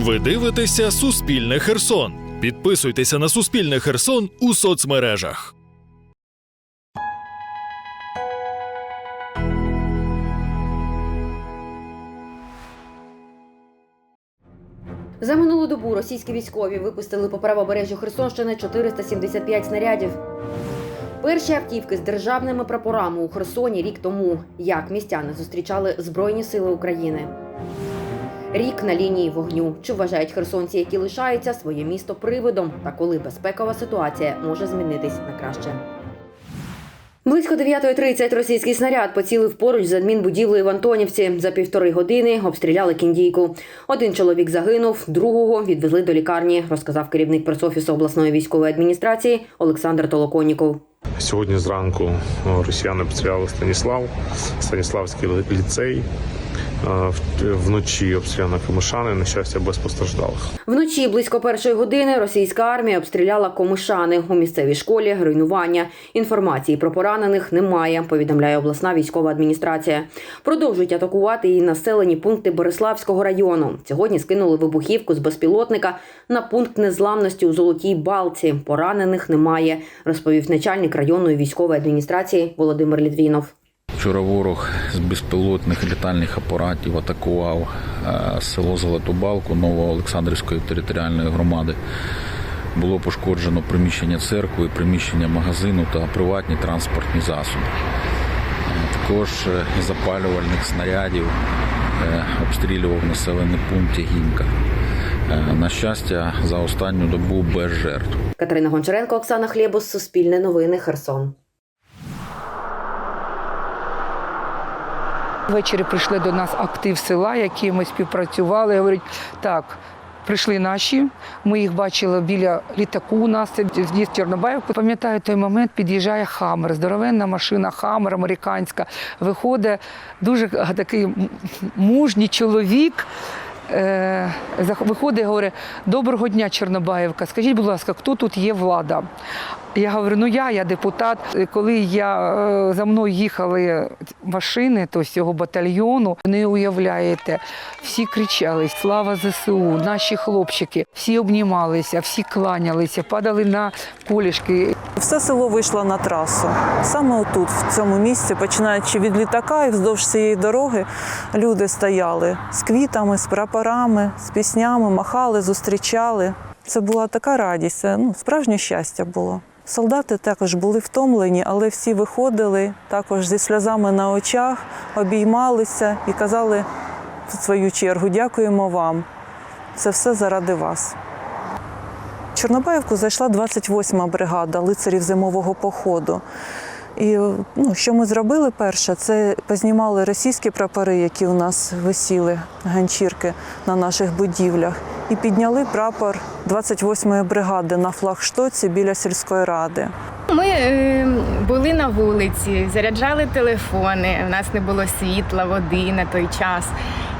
Ви дивитеся Суспільне Херсон. Підписуйтеся на Суспільне Херсон у соцмережах. За минулу добу російські військові випустили по правобережжю Херсонщини 475 снарядів. Перші автівки з державними прапорами у Херсоні рік тому. Як містяни зустрічали Збройні Сили України. Рік на лінії вогню. Чи вважають херсонці, які лишаються своє місто привидом, та коли безпекова ситуація може змінитись на краще. Близько 9.30 російський снаряд поцілив поруч з адмінбудівлею в Антонівці. За півтори години обстріляли кіндійку. Один чоловік загинув, другого відвезли до лікарні, розказав керівник пресофісу обласної військової адміністрації Олександр Толоконіков. Сьогодні зранку росіяни обстріляли Станіслав, Станіславський ліцей. Вночі обстріляли Камишани, на щастя, без постраждалих. Вночі близько першої години російська армія обстріляла комишани у місцевій школі. Руйнування інформації про поранених немає. Повідомляє обласна військова адміністрація. Продовжують атакувати і населені пункти Бориславського району. Сьогодні скинули вибухівку з безпілотника на пункт незламності у Золотій Балці. Поранених немає, розповів начальник районної військової адміністрації Володимир Літвінов. Вчора ворог з безпілотних літальних апаратів атакував е, село Золотобалку Новоолександрівської територіальної громади. Було пошкоджено приміщення церкви, приміщення магазину та приватні транспортні засоби. Е, Також е, запалювальних снарядів обстрілював населений пункт Ягінка. Е, На щастя, за останню добу без жертв. Катерина Гончаренко, Оксана Хлєбус, Суспільне новини, Херсон. Ввечері прийшли до нас актив села, які ми співпрацювали. Говорять, так. Прийшли наші, ми їх бачили біля літаку. У нас це з'їзд Чорнобаївку. Пам'ятаю той момент, під'їжджає Хаммер, здоровенна машина, Хаммер американська. Виходить дуже такий мужній чоловік. Е, виходить і говорить: Доброго дня, Чорнобаївка. Скажіть, будь ласка, хто тут є влада? Я говорю, ну я, я депутат. Коли я е, за мною їхали машини, то цього батальйону, не уявляєте, всі кричали Слава ЗСУ, наші хлопчики, всі обнімалися, всі кланялися, падали на колішки. Все село вийшло на трасу. Саме отут, в цьому місці, починаючи від літака і вздовж цієї дороги, люди стояли з квітами, з прапорами, з піснями, махали, зустрічали. Це була така радість, ну, справжнє щастя було. Солдати також були втомлені, але всі виходили також зі сльозами на очах, обіймалися і казали в свою чергу дякуємо вам. Це все заради вас. В Чорнобаївку зайшла 28-ма бригада лицарів зимового походу. І ну, що ми зробили перше, це познімали російські прапори, які у нас висіли, ганчірки на наших будівлях, і підняли прапор 28-ї бригади на флагштоці біля сільської ради. Ми е, були на вулиці, заряджали телефони. У нас не було світла, води на той час.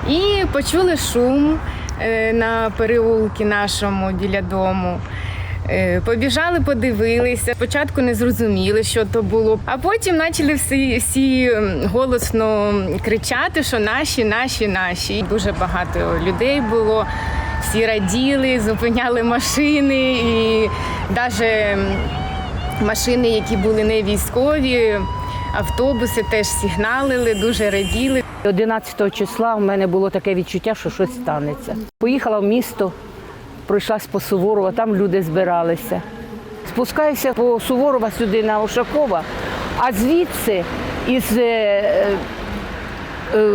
І почули шум е, на переулки нашому біля дому. Е, Побіжали, подивилися. Спочатку не зрозуміли, що то було. А потім почали всі, всі голосно кричати, що наші, наші, наші. Дуже багато людей було. Всі раділи, зупиняли машини і навіть машини, які були не військові, автобуси теж сигналили, дуже раділи. 11 числа у мене було таке відчуття, що щось станеться. Поїхала в місто, пройшлась по Суворова, там люди збиралися. Спускаюся по Суворова сюди на Ошакова, а звідси із е, е,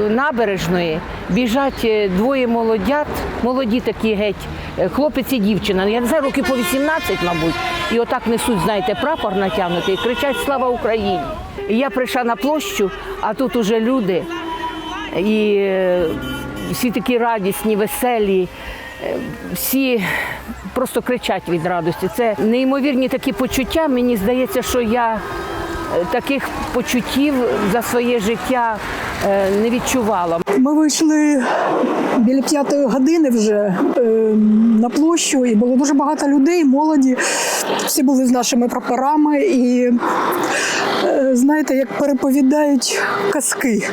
набережної біжать е, двоє молодят, молоді такі геть, е, хлопець і дівчина. Я не знаю, років по 18, мабуть. І отак несуть, знаєте, прапор натягнутий, і кричать Слава Україні! І я прийшла на площу, а тут уже люди. І е, всі такі радісні, веселі, е, всі просто кричать від радості. Це неймовірні такі почуття. Мені здається, що я е, таких почуттів за своє життя е, не відчувала. Ми вийшли біля п'ятої години вже е, на площу, і було дуже багато людей, молоді. Всі були з нашими прапорами. І е, знаєте, як переповідають казки.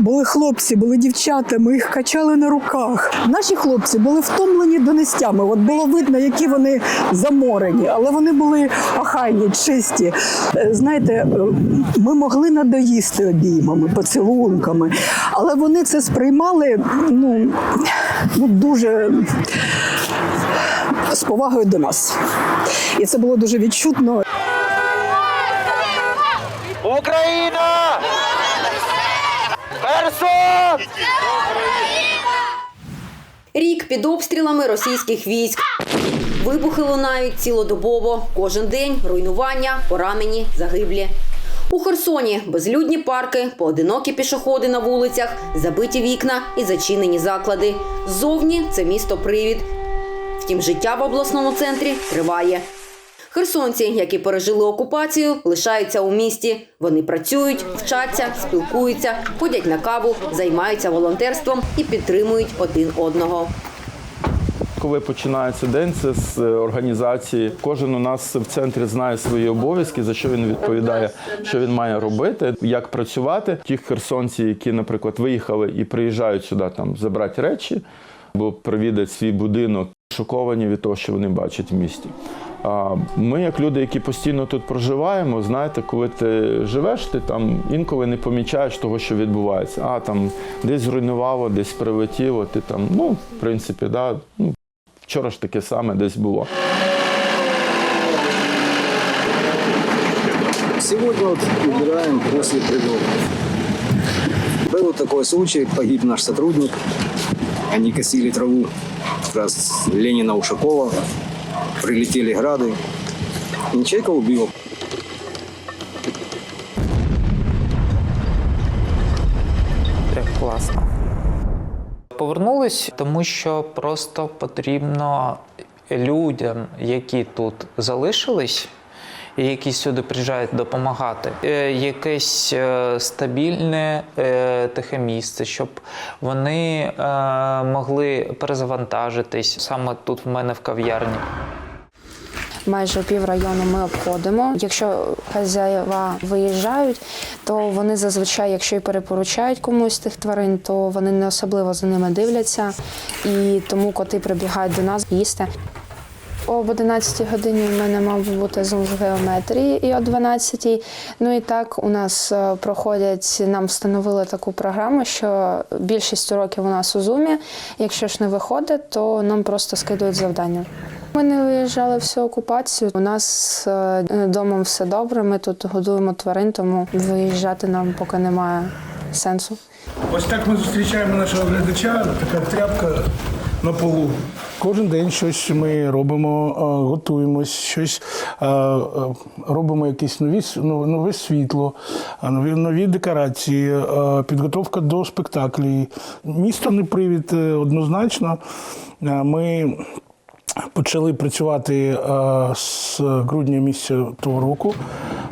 Були хлопці, були дівчата, ми їх качали на руках. Наші хлопці були втомлені донестями. От було видно, які вони заморені, але вони були охайні, чисті. Е, Знаєте, е, ми могли надоїсти обіймами, поцілунками, але вони це сприймали ну, ну дуже з повагою до нас. І це було дуже відчутно. Херсон! Рік під обстрілами російських військ. Вибухи лунають цілодобово. Кожен день руйнування, поранені, загиблі. У Херсоні безлюдні парки, поодинокі пішоходи на вулицях, забиті вікна і зачинені заклади. Ззовні це місто привід. Втім, життя в обласному центрі триває. Херсонці, які пережили окупацію, лишаються у місті. Вони працюють, вчаться, спілкуються, ходять на каву, займаються волонтерством і підтримують один одного. Коли починається день, це з е, організації. Кожен у нас в центрі знає свої обов'язки, за що він відповідає, що він має робити, як працювати. Ті херсонці, які, наприклад, виїхали і приїжджають сюди там забрати речі, або провідати свій будинок, шоковані від того, що вони бачать в місті. Ми, як люди, які постійно тут проживаємо, знаєте, коли ти живеш, ти там інколи не помічаєш того, що відбувається. А там десь зруйнувало, десь прилетіло. Ти там, ну, в принципі, да, ну, вчора ж таке саме десь було. Сегодня вот убираем после прилета. Был такой случай, погиб наш сотрудник. Они косили траву. Как раз Ленина Ушакова. Прилетели грады. И человека убило. Як класно. Повернулись, тому що просто потрібно людям, які тут залишились, які сюди приїжджають допомагати, е, якесь е, стабільне е, тихе місце, щоб вони могли перезавантажитись саме тут в мене в кав'ярні. Майже пів району ми обходимо. Якщо хазяїва виїжджають, то вони зазвичай, якщо і перепоручають комусь тих тварин, то вони не особливо за ними дивляться, і тому коти прибігають до нас їсти. Об 11 годині в мене мав бути зум з геометрії і о 12. Ну і так у нас е, проходять, нам встановили таку програму, що більшість уроків у нас у зумі. Якщо ж не виходить, то нам просто скидують завдання. Ми не виїжджали всю окупацію. У нас е, домом все добре. Ми тут годуємо тварин, тому виїжджати нам поки немає сенсу. Ось так ми зустрічаємо нашого глядача, така тряпка на полу. Кожен день щось ми робимо, е, готуємось, щось е, робимо якісь нові ну, нове світло, нові, нові декорації, підготовка до спектаклів. Місто не привід однозначно. Ми Почали працювати е, з грудня місяця того року.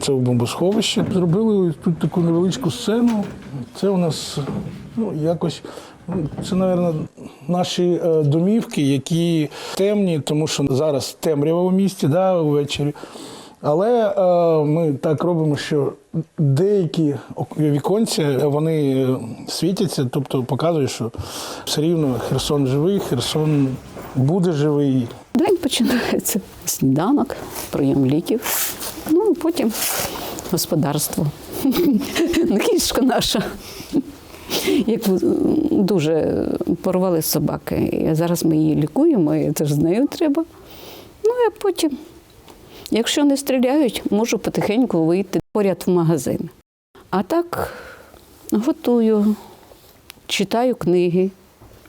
Це в бомбосховищі. Зробили тут таку невеличку сцену. Це у нас ну, якось. Це, мабуть, наші е, домівки, які темні, тому що зараз темрява в місті да, ввечері. Але е, ми так робимо, що деякі віконці вони е, світяться, тобто показують, що все рівно Херсон живий, Херсон буде живий. День починається сніданок, прийом ліків, ну потім господарство. Кішка наша. Як дуже порвали собаки. І зараз ми її лікуємо, і це ж з нею треба. Ну а потім, якщо не стріляють, можу потихеньку вийти поряд в магазин. А так готую, читаю книги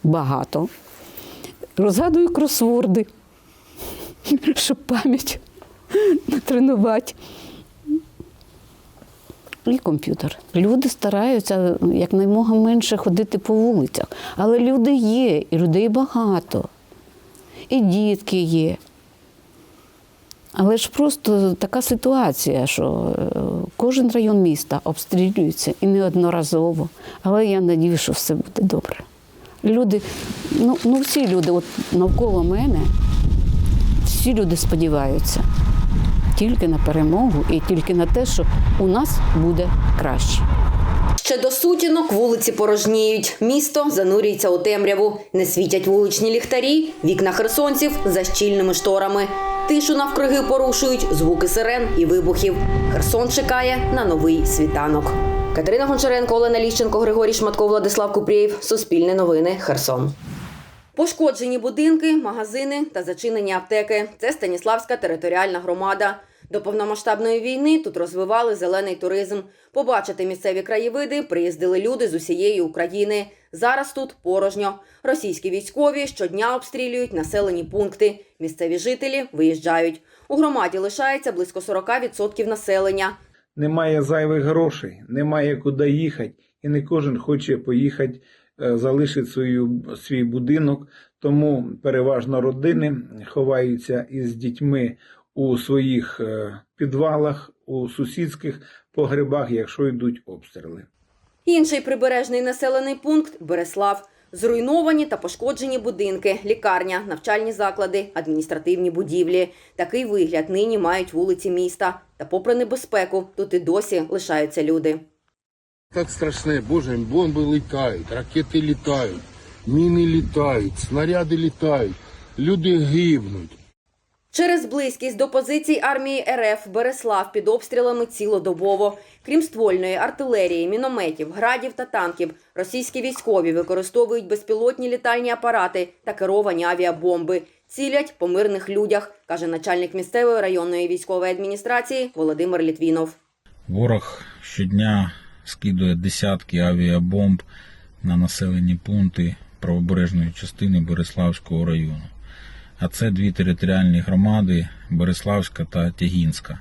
багато, розгадую кросворди щоб пам'ять натренувати. І комп'ютер. Люди стараються якнаймога менше ходити по вулицях. Але люди є, і людей багато. І дітки є. Але ж просто така ситуація, що е, кожен район міста обстрілюється і неодноразово. Але я надію, що все буде добре. Люди, ну, ну всі люди от навколо мене, всі люди сподіваються. тільки на перемогу і тільки на те, що у нас буде краще. Ще до сутінок вулиці порожніють. Місто занурюється у темряву. Не світять вуличні ліхтарі, вікна херсонців за щільними шторами. Тишу навкруги порушують звуки сирен і вибухів. Херсон чекає на новий світанок. Катерина Гончаренко, Олена Ліщенко, Григорій Шматко, Владислав Купрієв. Суспільне новини. Херсон. Пошкоджені будинки, магазини та зачинені аптеки. Це Станіславська територіальна громада. До повномасштабної війни тут розвивали зелений туризм. Побачити місцеві краєвиди приїздили люди з усієї України. Зараз тут порожньо. Російські військові щодня обстрілюють населені пункти. Місцеві жителі виїжджають. У громаді лишається близько 40% населення. Немає зайвих грошей, немає куди їхати, і не кожен хоче поїхати, е, залишити свою, свій будинок. Тому переважно родини ховаються із дітьми у своїх е, підвалах, у сусідських погребах, якщо йдуть обстріли. Інший прибережний населений пункт Береслав. Зруйновані та пошкоджені будинки, лікарня, навчальні заклади, адміністративні будівлі. Такий вигляд нині мають вулиці міста. Та попри небезпеку, тут і досі лишаються люди. Так страшне, Боже, бомби літають, ракети літають, міни літають, снаряди літають, люди гибнуть. Через близькість до позицій армії РФ Береслав під обстрілами цілодобово. Крім ствольної артилерії, мінометів, градів та танків, російські військові використовують безпілотні літальні апарати та керовані авіабомби. Цілять по мирних людях, каже начальник місцевої районної військової адміністрації Володимир Літвінов. Ворог щодня скидує десятки авіабомб на населені пункти правобережної частини Бориславського району. А це дві територіальні громади Бориславська та Тягінська.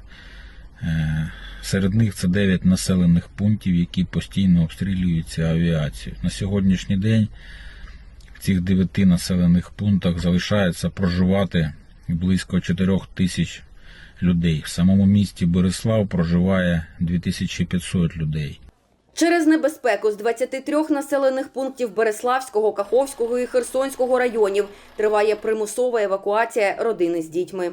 Е, Серед них це 9 населених пунктів, які постійно обстрілюються авіацією. На сьогоднішній день в цих 9 населених пунктах залишається проживати близько 4 тисяч людей. В самому місті Борислав проживає 2500 людей. Через небезпеку з 23 населених пунктів Береславського, Каховського і Херсонського районів триває примусова евакуація родини з дітьми.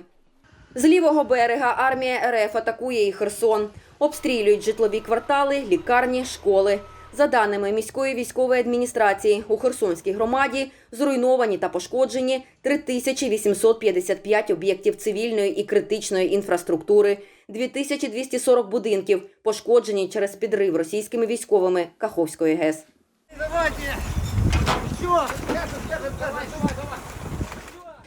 З лівого берега армія РФ атакує і Херсон. Обстрілюють житлові квартали, лікарні, школи. За даними міської військової адміністрації, у Херсонській громаді зруйновані та пошкоджені 3855 об'єктів цивільної і критичної інфраструктури, 2240 будинків пошкоджені через підрив російськими військовими Каховської ГЕС.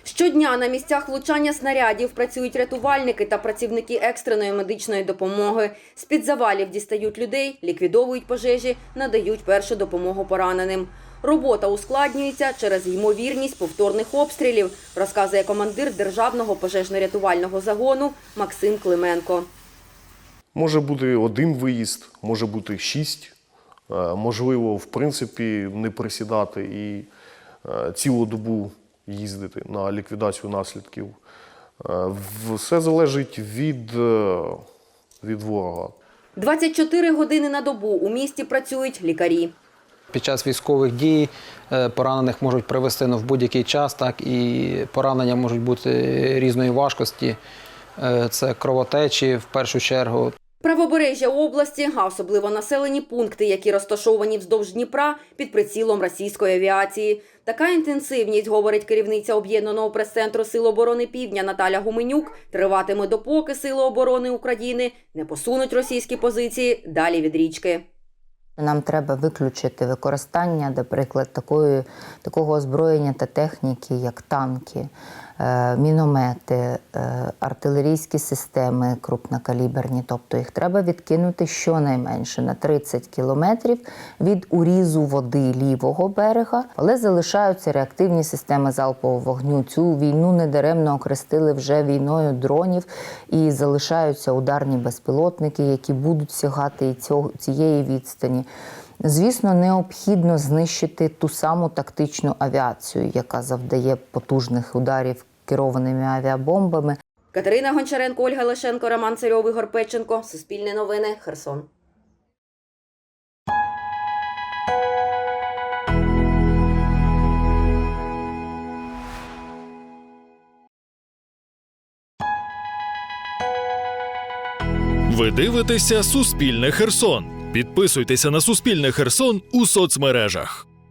Щодня на місцях влучання снарядів працюють рятувальники та працівники екстреної медичної допомоги. З-під завалів дістають людей, ліквідовують пожежі, надають першу допомогу пораненим. Робота ускладнюється через ймовірність повторних обстрілів, розказує командир державного пожежно-рятувального загону Максим Клименко. Може бути один виїзд, може бути шість. Е, Можливо, в принципі, не присідати і е, цілу добу їздити на ліквідацію наслідків. Е, Все залежить від, від ворога. 24 години на добу у місті працюють лікарі. Під час військових дій е, поранених можуть привезти ну, в будь-який час, так і поранення можуть бути різної важкості. Е, Це кровотечі в першу чергу. Правобережжя області, а особливо населені пункти, які розташовані вздовж Дніпра під прицілом російської авіації. Така інтенсивність, говорить керівниця об'єднаного прес-центру Сил оборони Півдня Наталя Гуменюк, триватиме допоки Сили оборони України не посунуть російські позиції далі від річки. Нам треба виключити використання, наприклад, такої, такого озброєння та техніки, як танки, е, міномети, е, артилерійські системи крупнокаліберні. Тобто їх треба відкинути щонайменше на 30 кілометрів від урізу води лівого берега, але залишаються реактивні системи залпового вогню. Цю війну недаремно окрестили вже війною дронів і залишаються ударні безпілотники, які будуть сягати і цієї відстані. Звісно, необхідно знищити ту саму тактичну авіацію, яка завдає потужних ударів керованими авіабомбами. Катерина Гончаренко, Ольга Лешенко, Роман Царьов, Ігор Печенко. Суспільне новини. Херсон. Ви дивитеся Суспільне Херсон. Підписуйтеся на Суспільне Херсон у соцмережах.